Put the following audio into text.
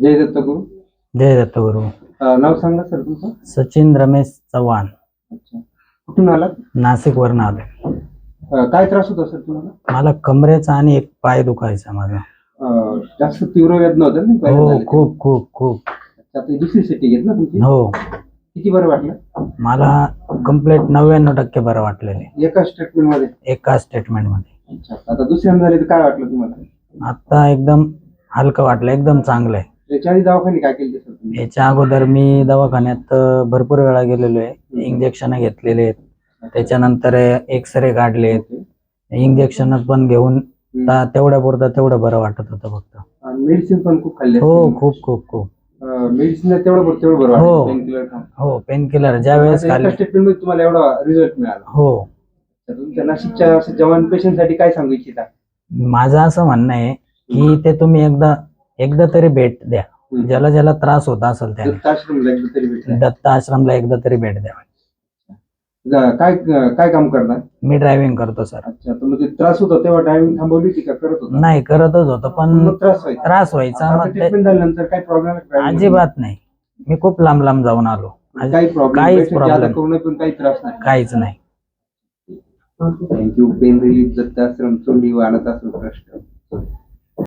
जय दत्त गुरु. जय दत्तगुरु अं, नाव सांगा सर तुमचं. सचिन रमेश चव्हाण. अच्छा. कुठून आलात? नाशिक वरून आलो अं, काय त्रास होता सर तुम्हाला? मला कमरेचा आणि एक पाय दुखायचा माझा. अं, जास्त तीव्र वेदना होत्या ना हो? खूप खूप खूप. अच्छा, आता ही दुसरी सिटी घेत ना तुमची? हो. किती बरं वाटलं? मला कंप्लीट नव्याण्णव टक्के बरं वाटलेले. एकाच ट्रीटमेंटमध्ये एका स्टेटमेंटमध्ये अच्छा आता दुसऱ्यांदा झाले तर काय वाटलं तुम्हाला? आता एकदम हलकं वाटलं एकदम चांगलं आहे त्याच्या आधी दवाखाने काय केले सर? तुम्ही याच्या अगोदर मी दवाखान्यात अं, भरपूर वेळा गेलेलो आहे. इंजेक्शन घेतलेले आहेत. त्याच्यानंतर एक्सरे काढलेत. इंजेक्शन पण घेऊन तेवढ्या पुरतं तेवढं बरं वाटत होतं फक्त. मेडिसिन पण खूप खाल्ले हो खूप खूप खूप. मेडिसिन तेवढं बरं तेवढं बरं हो. वाटलं पेनकिलर खाऊन. हो पेन किलर ज्या वेळेस आता एका खाल्ले. ट्रीटमेंटमध्ये तुम्हाला एवढा रिझल्ट मिळाला. हो. तर तुमच्या नाशिकच्या असं जवान काय सांगू इच्छिता? माझं असं म्हणणं आहे की ते तुम्ही एकदा एकदा तरी भेट द्या. ज्याला ज्याला त्रास होत असेल त्याने दत्ताश्रमला एकदा तरी भेटला दत्त आश्रमला एकदा तरी भेट द्यावी जा- काय काय काम करणार? मी ड्रायव्हिंग करतो सर अच्छा तर मग ते त्रास होता तेव्हा ड्रायव्हिंग थांबवली होती का? करत होता? नाही करतच होतो पण मग त्रास व्हायचा. त्रास व्हायचा. मग ते ट्रीटमेंट झाल्यानंतर काय प्रॉब्लेम अजिबात नाही. मी खूप लांब लांब जाऊन आलो. आज- काही प्रॉब्लेम काहीच problem. करून पण काही त्रास नाही. काहीच नाही. Thank you pain relief Dattashram Chondi व अनाथाश्रम ट्रस्ट